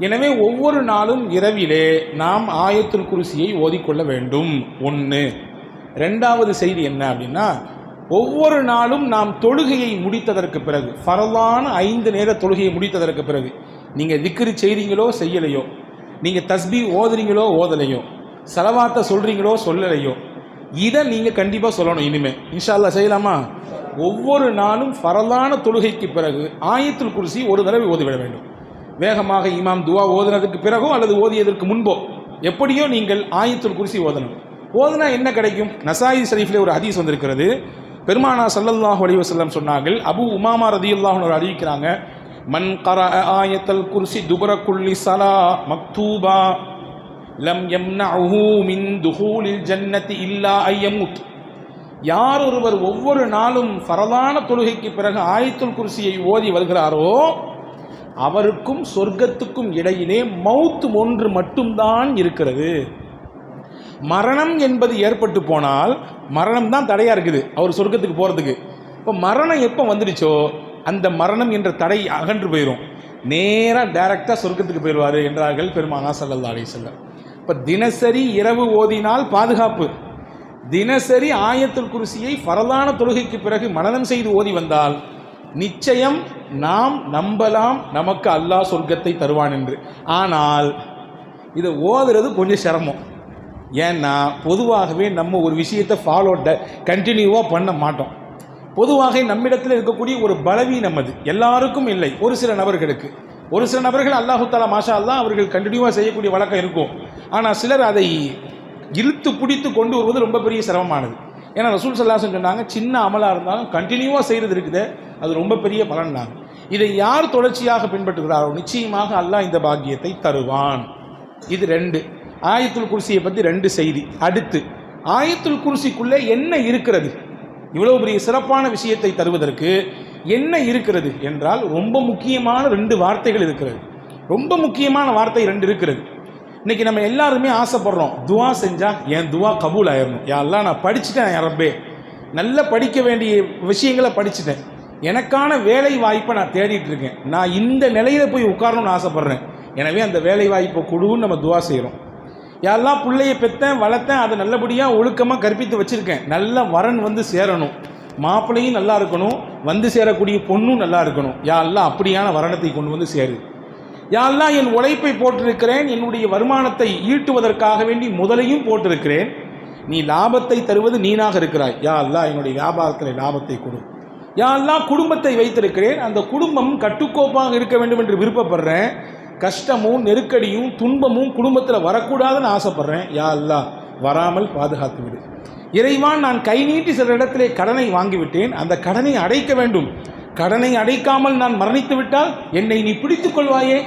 எனவே ஒவ்வொரு நாளும் இரவிலே நாம் ஆயத்துல் குருசியை ஓதிக்கொள்ள வேண்டும். ஒன்று ரெண்டாவது செய்தி என்ன அப்படின்னா ஒவ்வொரு நாளும் நாம் தொழுகையை முடித்ததற்கு பிறகு ஃபரலான ஐந்து நேர தொழுகையை முடித்ததற்கு பிறகு நீங்கள் திக்ரு செய்கிறீங்களோ செய்யலையோ நீங்கள் தஸ்பி ஓதுறீங்களோ ஓதலையோ செலவாத்த சொல்கிறீங்களோ சொல்லலையோ இதை நீங்கள் கண்டிப்பாக சொல்லணும் இனிமேல் இன்ஷால்லா செய்யலாமா? ஒவ்வொரு நாளும் ஃபரலான தொழுகைக்கு பிறகு ஆயத்தில் குருசி ஒரு தடவை ஓதிவிட வேண்டும். வேகமாக இமாம் துவா ஓதுனதுக்கு பிறகோ அல்லது ஓதியதற்கு முன்போ எப்படியோ நீங்கள் ஆயத்துல் குறிசி ஓதணும். ஓதுனா என்ன கிடைக்கும்? நசாயி ஷரீஃபில் ஒரு ஹதீஸ் வந்திருக்கிறது. பெருமானா சல்லல்லாஹ் அலி வசல்லம் சொன்னார்கள் அபு உமாமா ரதியுல்லாஹு ஒரு அறிவிக்கிறாங்க மன் கர ஆயத்தல் குர்சி துபர குல்லி சலா மக்தூபா லம் யம்னஹு மின் துஹூலில் ஜன்னதி இல்லா ஐயமுத். யார் ஒருவர் ஒவ்வொரு நாளும் பரதான தொழுகைக்கு பிறகு ஆயத்துல் குர்சியை ஓதி வருகிறாரோ அவருக்கும் சொர்க்கத்துக்கும் இடையிலே மவுத் ஒன்று மட்டும்தான் இருக்கிறது. மரணம் என்பது ஏற்பட்டு போனால் மரணம் தான் தடையாக இருக்குது அவர் சொர்க்கத்துக்கு போகிறதுக்கு இப்போ மரணம் எப்போ வந்துடுச்சோ அந்த மரணம் என்ற தடை அகன்று போயிடும் நேராக டைரக்டாக சொர்க்கத்துக்கு போயிடுவார் என்றார்கள் பெருமானா சல்லல்லா அலி செல்லம் இப்போ தினசரி இரவு ஓதினால் பாதுகாப்பு. தினசரி ஆயத்தில் குருசியை பரதான தொழுகைக்கு பிறகு மனநம் செய்து ஓதி வந்தால் நிச்சயம் நாம் நம்பலாம் நமக்கு அல்லாஹ் சொர்க்கத்தை தருவான் என்று. ஆனால் இதை ஓதுறது கொஞ்சம் சிரமம். ஏன்னா பொதுவாகவே நம்ம ஒரு விஷயத்தை ஃபாலோ கண்டினியூவாக பண்ண மாட்டோம். பொதுவாக நம்மிடத்தில் இருக்கக்கூடிய ஒரு பலவீனம் அது. எல்லாருக்கும் இல்லை. ஒரு சில நபர்களுக்கு. ஒரு சில நபர்கள் அல்லாஹு தாலா மாஷா அல்லா அவர்கள் கண்டினியூவாக செய்யக்கூடிய வழக்கம் இருக்கும். ஆனால் சிலர் அதை இழுத்து பிடித்து கொண்டு வருவது ரொம்ப பெரிய சிரமமானது. ஏன்னா ரசூல் சல்லாசன் சொன்னாங்க சின்ன அமலாக இருந்தாலும் கண்டினியூவாக செய்கிறது இருக்குது. அது ரொம்ப பெரிய பலன் தான் இதை யார் தொடர்ச்சியாக பின்பற்றுகிறாரோ நிச்சயமாக அல்லாஹ் இந்த பாக்கியத்தை தருவான். இது ரெண்டு. ஆயத்துல் குர்சியை பற்றி ரெண்டு செய்தி. அடுத்து ஆயத்துல் குர்சிக்குள்ளே என்ன இருக்கிறது? இவ்வளவு பெரிய சிறப்பான விஷயத்தை தருவதற்கு என்ன இருக்கிறது என்றால் ரொம்ப முக்கியமான ரெண்டு வார்த்தைகள் இருக்கிறது. ரொம்ப முக்கியமான வார்த்தை ரெண்டு இருக்கிறது. இன்னைக்கு நம்ம எல்லாருமே ஆசைப்படுறோம். துவா செஞ்சால் என் துவா கபூல் ஆயிடணும் யாரெல்லாம் நான் படிச்சுட்டேன் யாரப்பே நல்லா நல்ல படிக்க வேண்டிய விஷயங்களை படிச்சுட்டேன். எனக்கான வேலை வாய்ப்பை நான் தேடிட்டு இருக்கேன். நான் இந்த நிலையில் போய் உட்காரணும்னு ஆசைப்பட்றேன். எனவே அந்த வேலை வாய்ப்பை கொடுன்னு நம்ம துவா செய்கிறோம் யாரெல்லாம் பிள்ளைய பெற்றேன் வளர்த்தேன் அதை நல்லபடியாக ஒழுக்கமாக கற்பித்து வச்சுருக்கேன் நல்ல வரன் வந்து சேரணும். மாப்பிள்ளையும் நல்லா இருக்கணும் வந்து சேரக்கூடிய பொண்ணும் நல்லா இருக்கணும். யாரெல்லாம் அப்படியான வரணத்தை கொண்டு வந்து சேரு. யாரெல்லாம் என் உழைப்பை போட்டிருக்கிறேன் என்னுடைய வருமானத்தை ஈட்டுவதற்காக வேண்டி முதலையும் போட்டிருக்கிறேன் நீ லாபத்தை தருவது நீனாக இருக்கிறாய். யா அல்லா என்னுடைய வியாபாரத்தில் லாபத்தை கொடு. யாரெல்லாம் குடும்பத்தை வைத்திருக்கிறேன். அந்த குடும்பம் கட்டுக்கோப்பாக இருக்க வேண்டும் என்று விருப்பப்படுறேன். கஷ்டமும் நெருக்கடியும் துன்பமும் குடும்பத்தில் வரக்கூடாதுன்னு ஆசைப்படுறேன். யா வராமல் பாதுகாத்து விடு இறைவான் நான் கை நீட்டி சில இடத்திலே கடனை வாங்கிவிட்டேன். அந்த கடனை அடைக்க வேண்டும். கடனை அடைக்காமல் நான் மரணித்து விட்டால் என்னை நீ பிடித்துக் கொள்வாயே?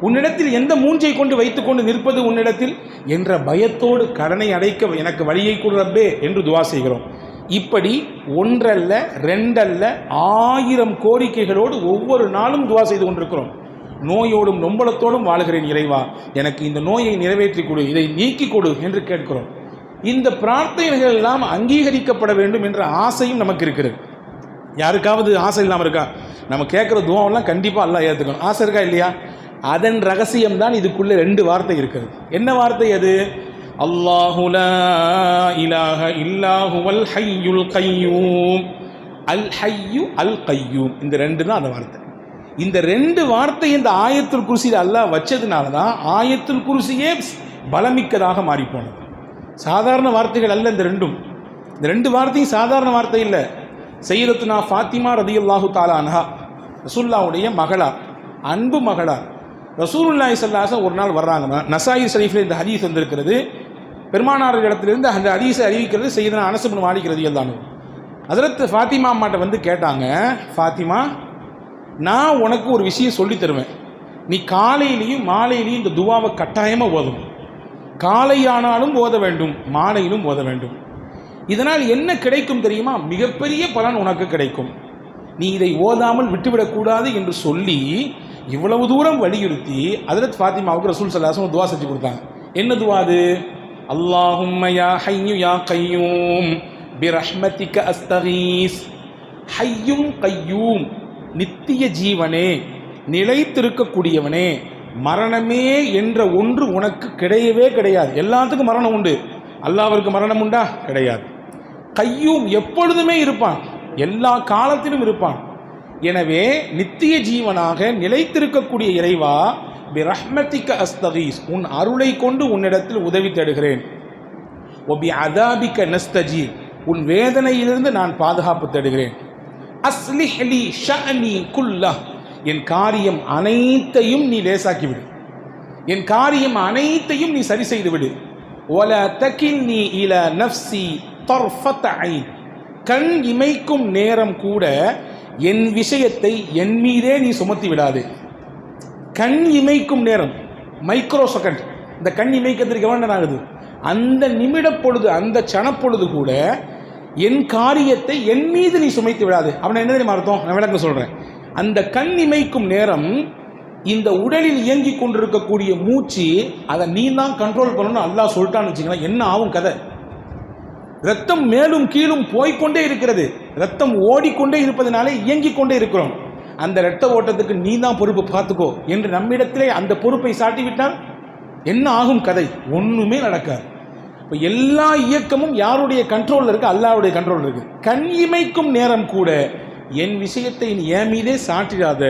உன்னிடத்தில் எந்த மூஞ்சை கொண்டு வைத்துக்கொண்டு நிற்பது உன்னிடத்தில்? என்ற பயத்தோடு கடனை அடைக்க எனக்கு வழியை கொடு ரப்பே என்று துவா செய்கிறோம். இப்படி ஒன்றல்ல ரெண்டல்ல ஆயிரம் கோரிக்கைகளோடு ஒவ்வொரு நாளும் துவா செய்து கொண்டிருக்கிறோம். நோயோடும் நொம்பலத்தோடும் வாழ்கிறேன் இறைவா எனக்கு இந்த நோயை நிறைவேற்றி கொடு இதை நீக்கி கொடு என்று கேட்கிறோம். இந்த பிரார்த்தனைகள் எல்லாம் அங்கீகரிக்கப்பட வேண்டும் என்ற ஆசையும் நமக்கு இருக்கிறது. யாருக்காவது ஆசை இல்லாமல் இருக்கா? நம்ம கேட்குற துவாவெல்லாம் கண்டிப்பாக எல்லாம் ஏற்றுக்கணும் ஆசை இருக்கா இல்லையா? அதன் ரகசியம் தான் இதுக்குள்ளே ரெண்டு வார்த்தை இருக்கிறது. என்ன வார்த்தை அது? அல்லாஹு லா இல்லாஹுவல் ஹையுல் கையூம். அல் ஹையு அல் கையூம். இந்த ரெண்டு தான் அந்த வார்த்தை. இந்த ரெண்டு வார்த்தை இந்த ஆயத்துல் குருசியில் அல்லாஹ் வச்சதுனால தான் ஆயத்துல் குருசியே பலமிக்கதாக மாறிப்போனது. சாதாரண வார்த்தைகள் அல்ல இந்த ரெண்டும். இந்த ரெண்டு வார்த்தையும் சாதாரண வார்த்தை இல்லை. செய்யலத்துனா ஃபாத்திமா ரதியுல்லாஹு அல்லாஹு அன்ஹா ரசூல்லாவுடைய மகளார் அன்பு மகளார் ரசூலுல்லாஹி சல்லாசன் ஒரு நாள் வர்றாங்க. நசாயி ஷரீஃபில் இந்த ஹதீஸ் வந்திருக்கிறது. பெருமானார் இடத்திலிருந்து அந்த ஹதீஸை அறிவிக்கிறது செய்தனா அனசுபன் மாலிக்கிறது எல்லாமே அதிரத்து ஃபாத்திமா அம்மாட்ட வந்து கேட்டாங்க ஃபாத்திமா நான் உனக்கு ஒரு விஷயம் சொல்லி தருவேன். நீ காலையிலையும் மாலையிலையும் இந்த துவாவை கட்டாயமாக ஓதணும். காலையானாலும் ஓத வேண்டும் மாலையிலும் ஓத வேண்டும். இதனால் என்ன கிடைக்கும் தெரியுமா? மிகப்பெரிய பலன் உனக்கு கிடைக்கும். நீ இதை ஓதாமல் விட்டுவிடக்கூடாது என்று சொல்லி இவ்வளவு தூரம் வலியுறுத்தி அதிரத் ஃபாத்திமாவுக்கு ரசூல் சல்லாசம் துவா செஞ்சு கொடுத்தாங்க. என்ன துவா அது? அல்லாஹும்ம யா ஹையு யா கையூம் பிரஹ்மதிக அஸ்தகீஸ் ஹையும் கையூம் நித்திய ஜீவனே நிலைத்திருக்கக்கூடியவனே மரணமே என்ற ஒன்று உனக்கு கிடையவே கிடையாது எல்லாத்துக்கும் மரணம் உண்டு அல்லாவிற்கு மரணம் உண்டா கிடையாது கையும் எப்பொழுதுமே இருப்பான் எல்லா காலத்திலும் இருப்பான் எனவே நித்திய ஜீவனாக நிலைத்திருக்கக்கூடிய இறைவா பிரஹ்மத்திக்க அஸ்தகீஸ் உன் அருளை கொண்டு உன்னிடத்தில் உதவி தேடுகிறேன். ஒபி அதாபிக்க நஸ்தஜி உன் வேதனையிலிருந்து நான் பாதுகாப்பு தேடுகிறேன். அஸ்லிஹ்லி ஷஅனி குல்லா என் காரியம் அனைத்தையும் நீ லேசாக்கி விடு என் காரியம் அனைத்தையும் நீ சரி செய்து விடு ஒல நீ இல நஃப்சி தர்ஃபத் ஐ கண் இமைக்கும் நேரம் கூட என் விஷயத்தை என் மீதே நீ சுமத்தி விடாதே கண் இமைக்கும் நேரம். மைக்ரோ செகண்ட் இந்த கண் இமைக்கிறதுக்கு எவ்வளோ நேரம் ஆகுது? அந்த நிமிட பொழுது அந்த சனப்பொழுது கூட என் காரியத்தை என் மீது நீ சுமைத்து விடாது. அவனை என்ன தெரியுமா அர்த்தம்? நான் விளக்கம் சொல்கிறேன் அந்த கண் இமைக்கும் நேரம் இந்த உடலில் இயங்கி கொண்டிருக்கக்கூடிய மூச்சு அதை நீ தான் கண்ட்ரோல் பண்ணணும்னு அல்லாஹ் சொல்லிட்டான்னு வச்சுக்கலாம் என்ன ஆகும் கதை? ரத்தம் மேலும் கீழும் போய்க்கொண்டே இருக்கிறது. ரத்தம் ஓடிக்கொண்டே இருப்பதனாலே இயங்கிக் கொண்டே இருக்கிறோம். அந்த இரத்த ஓட்டத்துக்கு நீ தான் பொறுப்பு பார்த்துக்கோ என்று நம்மிடத்திலே அந்த பொறுப்பை சாட்டிவிட்டால் என்ன ஆகும் கதை? ஒன்றுமே நடக்காது. இப்போ எல்லா இயக்கமும் யாருடைய கண்ட்ரோலில் இருக்குது அல்லாவுடைய கண்ட்ரோலில் இருக்குது கண் இமைக்கும் நேரம் கூட என் விஷயத்தை நீ என் மீதே சாட்டிடாத.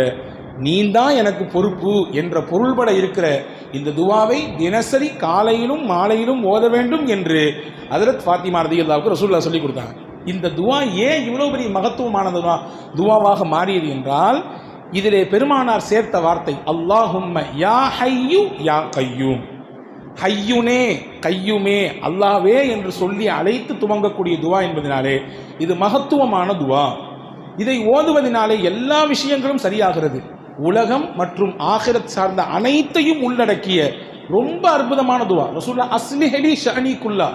நீ தான் எனக்கு பொறுப்பு என்ற பொருள்பட இருக்கிற இந்த துவாவை தினசரி காலையிலும் மாலையிலும் ஓத வேண்டும் என்று அதரத் ஃபாத்திமா ரதியுல்லாவுக்கு ரசூல்லா சொல்லி கொடுத்தாங்க. இந்த துவா ஏன் இவ்வளோ பெரிய மகத்துவமானதுவா? துவாவாக மாறியது என்றால் இதிலே பெருமானார் சேர்த்த வார்த்தை அல்லாஹும்ம யா ஹையு யா கையும். ஹையுனே கையுமே அல்லாவே என்று சொல்லி அழைத்து துவங்கக்கூடிய துவா என்பதனாலே இது மகத்துவமான துவா. இதை ஓதுவதனாலே எல்லா விஷயங்களும் சரியாகிறது. உலகம் மற்றும் ஆகிரத் சார்ந்த அனைத்தையும் உள்ளடக்கிய ரொம்ப அற்புதமான துவா. ரசூல்லா அஸ்லிஹலி ஷனிக்குல்லா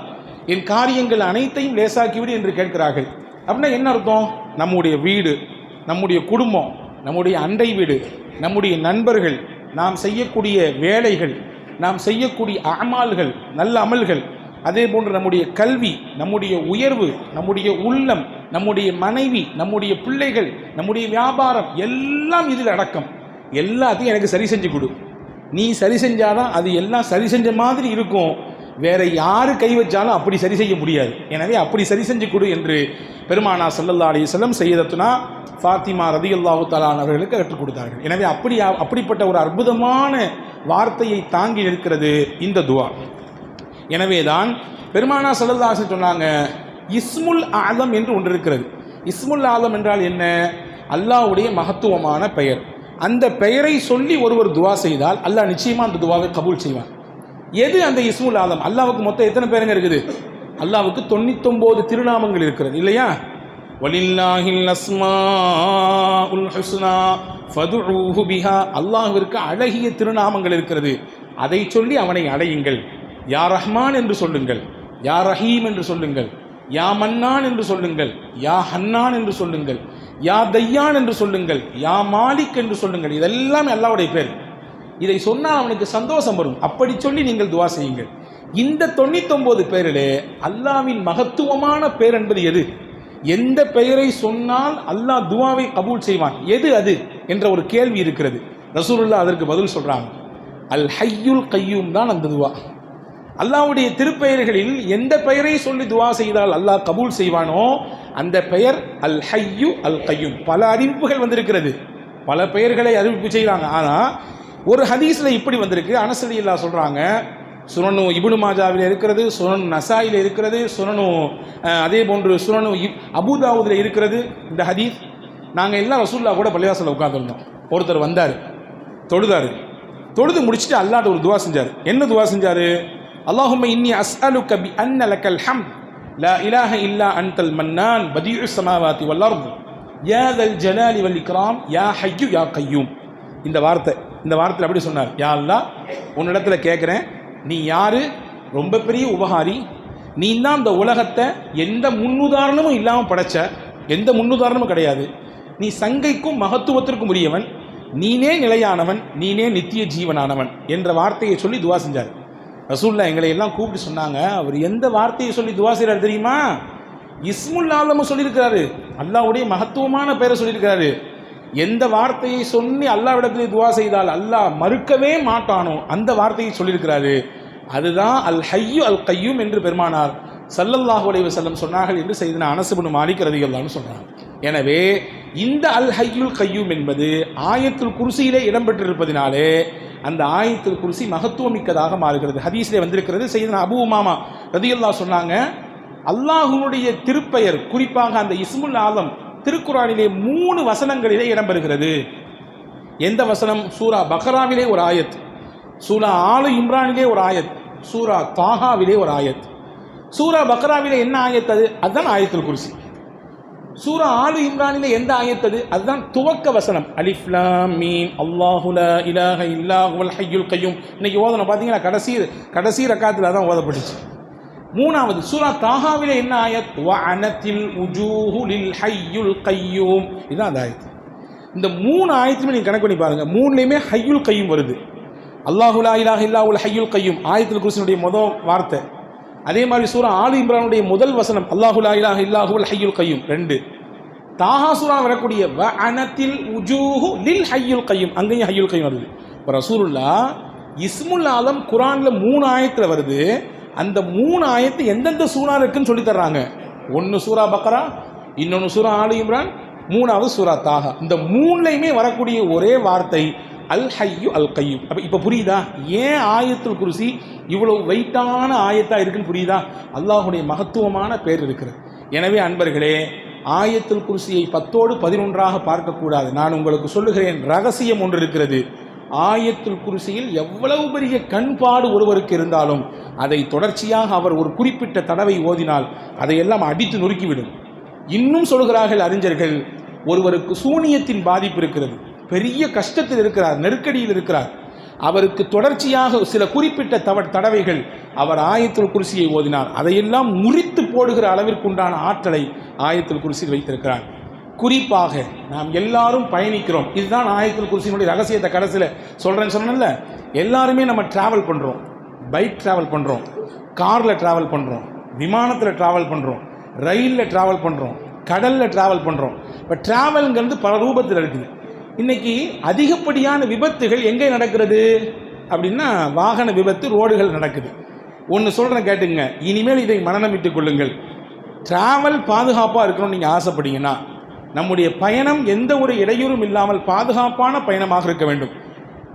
என் காரியங்கள் அனைத்தையும் லேசாக்கிவிடு என்று கேட்கிறார்கள். அப்படின்னா என்ன அர்த்தம்? நம்முடைய வீடு நம்முடைய குடும்பம் நம்முடைய அண்டை வீடு நம்முடைய நண்பர்கள் நாம் செய்யக்கூடிய வேலைகள் நாம் செய்யக்கூடிய அமால்கள் நல்ல அமல்கள் அதே போன்று நம்முடைய கல்வி நம்முடைய உயர்வு நம்முடைய உள்ளம் நம்முடைய மனைவி நம்முடைய பிள்ளைகள் நம்முடைய வியாபாரம் எல்லாம் இதில் அடக்கம். எல்லாத்தையும் எனக்கு சரி செஞ்சு கொடு. நீ சரி செஞ்சாதான் அது எல்லாம் சரி செஞ்ச மாதிரி இருக்கும். வேற யாரு கை வச்சாலும் அப்படி சரி செய்ய முடியாது. எனவே அப்படி சரி செஞ்சு கொடு என்று பெருமானா சல்லல்லா அலிசல்லம் செய்யதத்துனா ஃபாத்திமா ரதி அல்லாஹு தலான் அவர்களுக்கு கற்றுக் கொடுத்தார்கள். எனவே அப்படி அப்படிப்பட்ட ஒரு அற்புதமான வார்த்தையை தாங்கி நிற்கிறது இந்த துவா. எனவே தான் பெருமானா சல்லல்லாஹு சொன்னாங்க இஸ்முல் ஆலம் என்று ஒன்று இருக்கிறது. இஸ்முல் ஆலம் என்றால் என்ன? அல்லாஹ்வுடைய மகத்துவமான பெயர். அந்த பெயரை சொல்லி ஒருவர் துவா செய்தால் அல்லாஹ் நிச்சயமா அந்த துவாவை கபூல் செய்வான். எது அந்த இஸ்முல் ஆலம் அல்லாவுக்கு மொத்தம் எத்தனை பேருங்க இருக்குது? அல்லாவுக்கு தொண்ணூத்தொம்போது திருநாமங்கள் இருக்கிறது. இல்லையா? வலில்லாஹில் அஸ்மாஉல் ஹுஸ்னா ஃபதுஊஹு பிஹா. அல்லாஹிற்கு அழகிய திருநாமங்கள் இருக்கிறது. அதை சொல்லி அவனை அடையுங்கள். யா ரஹ்மான் என்று சொல்லுங்கள். யா ரஹீம் என்று சொல்லுங்கள். யா மன்னான் என்று சொல்லுங்கள். யா ஹன்னான் என்று சொல்லுங்கள். யா தையான் என்று சொல்லுங்கள். யா மாலிக் என்று சொல்லுங்கள். இதெல்லாம் அல்லாவுடைய பேர். இதை சொன்னால் அவனுக்கு சந்தோஷம் வரும். அப்படி சொல்லி நீங்கள் துவா செய்யுங்கள். இந்த தொண்ணூத்தொம்பது பேரிலே அல்லாவின் மகத்துவமான பேர் என்பது எது? எந்த பெயரை சொன்னால் அல்லாஹ் துவாவை கபூல் செய்வான். எது அது? என்ற ஒரு கேள்வி இருக்கிறது. ரசூலுல்லா அதற்கு பதில் சொல்கிறாங்க அல் ஹையுல் கையூம் தான் அந்த துவா. அல்லாவுடைய திருப்பெயர்களில் எந்த பெயரை சொல்லி துவா செய்தால் அல்லாஹ் கபூல் செய்வானோ அந்த பெயர் அல் ஹையு அல் கையூம். பல அறிவிப்புகள் வந்திருக்கிறது. பல பெயர்களை அறிவிப்பு செய்கிறாங்க. ஆனால் ஒரு ஹதீஸில் இப்படி வந்திருக்கு. அனசதி இல்லா சொல்கிறாங்க சுனனு இபுனு மாஜாவில் இருக்கிறது சுனனு நசாயில் இருக்கிறது சுனனு அதே போன்று சுனனு இப் அபுதாவுதில் இருக்கிறது இந்த ஹதீஸ். நாங்கள் எல்லாம் ரசூல்லா கூட பள்ளிவாசலில் உட்காந்துருந்தோம் ஒருத்தர் வந்தார் தொழுதார். தொழுது முடிச்சுட்டு அல்லாட்ட ஒரு துவா செஞ்சார். என்ன துவா செஞ்சார்? அல்லாஹும் இன்னி அலு கபி அன் அலெக்கல் ஹம் லா இலாஹ இல்லா அன்தல் மன்னான். பதியு சமாவாத்தி வல்லர்து யா தல் ஜலாலி வல் இக்ராம். யா ஹையு யா கையூம். இந்த வார்த்தை இந்த வாரத்தில் அப்படி சொன்னார். யா உன்னிடத்துல கேட்குறேன் நீ யார்? ரொம்ப பெரிய உபகாரி. நீ தான் இந்த உலகத்தை எந்த முன்னுதாரணமும் இல்லாமல் படைச்ச. எந்த முன்னுதாரணமும் கிடையாது. நீ சங்கைக்கும் மகத்துவத்திற்கும் உரியவன். நீனே நிலையானவன் நீனே நித்திய ஜீவனானவன் என்ற வார்த்தையை சொல்லி துவா செஞ்சார். ரசூல்லா எங்களை எல்லாம் கூப்பிட்டு சொன்னாங்க. அவர் எந்த வார்த்தையை சொல்லி துவா செய்கிறார் தெரியுமா? இஸ்முல் ஆலமும் சொல்லியிருக்கிறாரு. அல்லாவுடைய மகத்துவமான பெயரை சொல்லியிருக்கிறாரு. எந்த வார்த்தையை சொல்லி அல்லாவிடத்தில் துவா செய்தால் அல்லாஹ் மறுக்கவே மாட்டானோ அந்த வார்த்தையை சொல்லியிருக்கிறாரு. அதுதான் அல் ஹையு அல் கையும் என்று பெருமானார் சல்லல்லாஹு அலைஹி செல்லம் சொன்னார்கள் என்று செய்தன அனசுபனு மாலிக் ரதிகள்லான்னு சொல்றாங்க எனவே இந்த அல் ஹையுல் கையூம் என்பது ஆயத்துல் குருசியிலே இடம்பெற்றிருப்பதினாலே அந்த ஆயத்துல் மகத்துவம் மகத்துவமிக்கதாக மாறுகிறது. ஹதீஸிலே வந்திருக்கிறது. செய்தன அபு உமாமா ரதியல்லா சொன்னாங்க அல்லாஹுனுடைய திருப்பெயர் குறிப்பாக அந்த இஸ்முல் ஆலம் திருக்குறானிலே மூணு வசனங்களிலே இடம்பெறுகிறது. எந்த வசனம்? சூரா பக்ராவிலே ஒரு ஆயத். சூரா ஆலு இம்ரானிலே ஒரு ஆயத். சூரா தாகாவிலே ஒரு ஆயத். சூரா பக்ராவிலே என்ன ஆயத்தது அதுதான் ஆயத்தில் குர்சி. சூரா ஆலு இம்ரானிலே எந்த ஆயத்தது அதுதான் துவக்க வசனம். அலிஃப்லாம் மீன் மீம். அல்லாஹு லா இலாஹ இல்லாஹுவல் ஹய்யுல் கய்யூம் இன்னைக்கு ஓதணும் பார்த்தீங்கன்னா கடைசி கடைசி ரக்காத்தில் தான் ஓதப்பட்டுச்சு. மூணாவது சூரா தாகாவில என்ன ஆயத்? வ அனத்தில் உஜூஹு லில் கையூம். இதுதான் அந்த ஆயத்து. இந்த மூணு ஆயத்துமே நீங்கள் கணக்கு பண்ணி பாருங்க. மூணுலையுமே ஹையுல் கையும் வருது. அல்லாஹு லா இல்லா உல் ஹையுல் கையும். ஆயத்தில் குர்சினுடைய முதல் வார்த்தை. அதே மாதிரி சூரா ஆலி இம்ரானுடைய முதல் வசனம் அல்லாஹு லா இல்லாஹு இல்லாஹுல் ஹையுல் கையும். ரெண்டு. தாஹா சூரா வரக்கூடிய வ அனத்தில் உஜூஹு லில் ஹையுல் கையும். அங்கேயும் ஹையுல் கையும் வருது. இப்போ ரசூலுல்லா இஸ்முல் ஆலம் குரான்ல மூணு ஆயத்தில் வருது. அந்த மூணு ஆயத்து எந்தெந்த சூறா இருக்குன்னு சொல்லி தர்றாங்க. ஒன்று சூரா பக்ரா இன்னொன்று சூரா ஆலு இம்ரான் மூணாவது சூரா தாஹா. இந்த மூணுலையுமே வரக்கூடிய ஒரே வார்த்தை அல் ஹையு அல் கையும். அப்போ இப்போ புரியுதா? ஏன் ஆயத்துல் குருசி இவ்வளவு வெயிட்டான ஆயத்தாக இருக்குன்னு புரியுதா? அல்லாஹுடைய மகத்துவமான பேர் இருக்கிறது. எனவே அன்பர்களே ஆயத்துல் குருசியை பத்தோடு பதினொன்றாக பார்க்கக்கூடாது. நான் உங்களுக்கு சொல்லுகிறேன் ரகசியம் ஒன்று இருக்கிறது. ஆயத்துல் குருசியில் எவ்வளவு பெரிய கண்பாடு ஒருவருக்கு இருந்தாலும் அதை தொடர்ச்சியாக அவர் ஒரு குறிப்பிட்ட தடவை ஓதினால் அதையெல்லாம் அடித்து நொறுக்கிவிடும். இன்னும் சொல்கிறார்கள் அறிஞர்கள் ஒருவருக்கு சூனியத்தின் பாதிப்பு இருக்கிறது பெரிய கஷ்டத்தில் இருக்கிறார் நெருக்கடியில் இருக்கிறார். அவருக்கு தொடர்ச்சியாக சில குறிப்பிட்ட தவ தடவைகள் அவர் ஆயத்தில் குருசியை ஓதினார் அதையெல்லாம் முறித்து போடுகிற அளவிற்குண்டான ஆற்றலை ஆயத்தில் குருசியில் வைத்திருக்கிறார். குறிப்பாக நாம் எல்லாரும் பயணிக்கிறோம். இதுதான் ஆயத்தில் குருசியினுடைய ரகசியத்தை கடைசியில் சொல்கிறேன்னு சொன்னேன்ல. எல்லாருமே நம்ம ட்ராவல் பண்ணுறோம் பைக் ட்ராவல் பண்ணுறோம் காரில் ட்ராவல் பண்ணுறோம் விமானத்தில் ட்ராவல் பண்ணுறோம் ரயிலில் ட்ராவல் பண்ணுறோம் கடலில் ட்ராவல் பண்ணுறோம் இப்போ ட்ராவலுங்கிறது பல ரூபத்தில் இருக்குது. இன்றைக்கி அதிகப்படியான விபத்துகள் எங்கே நடக்கிறது? அப்படின்னா வாகன விபத்து ரோடுகள் நடக்குது. ஒன்று சொல்கிறேன் கேட்டுங்க. இனிமேல் இதை மனநமிட்டுக் கொள்ளுங்கள். ட்ராவல் பாதுகாப்பாக இருக்கணும்னு நீங்கள் ஆசைப்பட்டீங்கன்னா நம்முடைய பயணம் எந்த ஒரு இடையூறும் இல்லாமல் பாதுகாப்பான பயணமாக இருக்க வேண்டும்.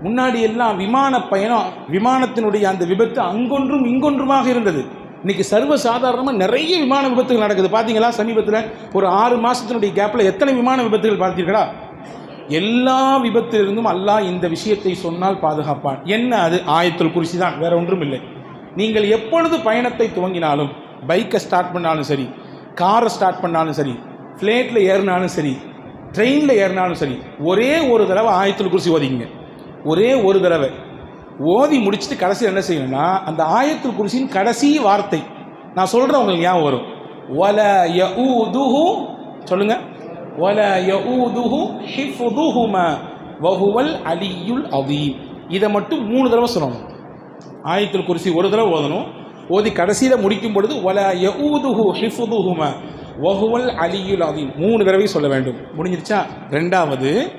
முன்னாடி எல்லாம் விமான பயணம் விமானத்தினுடைய அந்த விபத்து அங்கொன்றும் இங்கொன்றுமாக இருந்தது. இன்னைக்கு சர்வ சாதாரணமாக நிறைய விமான விபத்துகள் நடக்குது. பார்த்தீங்களா சமீபத்தில் ஒரு ஆறு மாதத்தினுடைய கேப்பில் எத்தனை விமான விபத்துகள் பார்த்தீர்களா? எல்லா விபத்திலிருந்தும் அல்லாஹ் இந்த விஷயத்தை சொன்னால் பாதுகாப்பான். என்ன அது? ஆயத்தில் குறிச்சி தான். வேற ஒன்றும் இல்லை. நீங்கள் எப்பொழுது பயணத்தை துவங்கினாலும் பைக்கை ஸ்டார்ட் பண்ணாலும் சரி காரை ஸ்டார்ட் பண்ணாலும் சரி ஃப்ளைட்டில் ஏறினாலும் சரி ட்ரெயினில் ஏறினாலும் சரி ஒரே ஒரு தடவை ஆயத்தில் குறிச்சி ஓதிங்க ஒரே ஒரு தடவை. ஓதி முடிச்சுட்டு கடைசியில் என்ன செய்யணும்னா அந்த ஆயத்தில் குறிச்சின் கடைசி வார்த்தை நான் சொல்கிறேன் உங்களுக்கு ஞாபகம் வரும். ஒல ய ஊதுஹு சொல்லுங்கள் ஒல ய ஊதுஹு ஹிஃபுதுஹும வஹுவல் அலியுல் அதீம் இதை மட்டும் மூணு தடவை சொல்லணும். ஆயத்தில் குறிச்சி ஒரு தடவை ஓதணும். ஓதி கடைசியில் முடிக்கும் பொழுது வல ஊதுஹு ஹிஃபுதுஹும வஹுவல் அலியுல் அதீம் மூணு தடவை சொல்ல வேண்டும். முடிஞ்சிருச்சா? ரெண்டாவது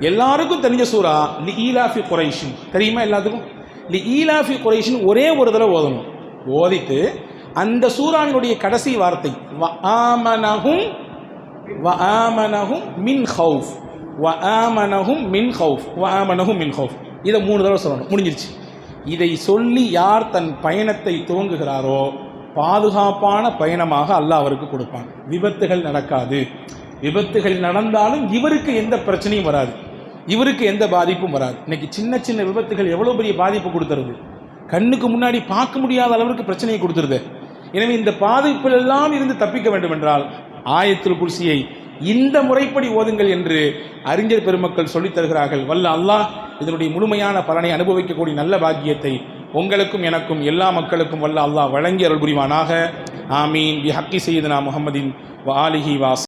எல்லாருக்கும் தெரிஞ்ச சூறா லி ஈலாஃபி குறைஷின். தெரியுமா எல்லாத்துக்கும்? லி ஈலாஃபி குறைஷின் ஒரே ஒரு தடவை ஓதணும். ஓதிட்டு அந்த சூறாவினுடைய கடைசி வார்த்தை வ ஆமனஹும் வ ஆமனஹும் மின் ஹவுஃப் வ ஆமனஹும் மின் ஹவுஃப் வ ஆமனஹும் மின் ஹவுஃப் இதை மூணு தடவை சொல்லணும். முடிஞ்சிருச்சு. இதை சொல்லி யார் தன் பயணத்தை துவங்குகிறாரோ பாதுகாப்பான பயணமாக அல்லாஹ் அவருக்கு கொடுப்பான். விபத்துகள் நடக்காது. விபத்துகள் நடந்தாலும் இவருக்கு எந்த பிரச்சனையும் வராது. இவருக்கு எந்த பாதிப்பும் வராது. இன்னைக்கு சின்ன சின்ன விபத்துகள் எவ்வளோ பெரிய பாதிப்பு கொடுத்துருது கண்ணுக்கு முன்னாடி பார்க்க முடியாத அளவிற்கு பிரச்சனையை கொடுத்துருது. எனவே இந்த பாதிப்பிலெல்லாம் இருந்து தப்பிக்க வேண்டும் என்றால் ஆயத்தில் குர்சியை இந்த முறைப்படி ஓதுங்கள் என்று அறிஞர் பெருமக்கள் சொல்லித் தருகிறார்கள். வல்ல அல்லாஹ் இதனுடைய முழுமையான பலனை அனுபவிக்கக்கூடிய நல்ல பாக்கியத்தை உங்களுக்கும் எனக்கும் எல்லா மக்களுக்கும் வல்ல அல்லாஹ் வழங்கி அருள் புரிவானாக. ஆமீன். பி ஹக்கி செய்தனா முகமதின் வாலிஹி வாஸ்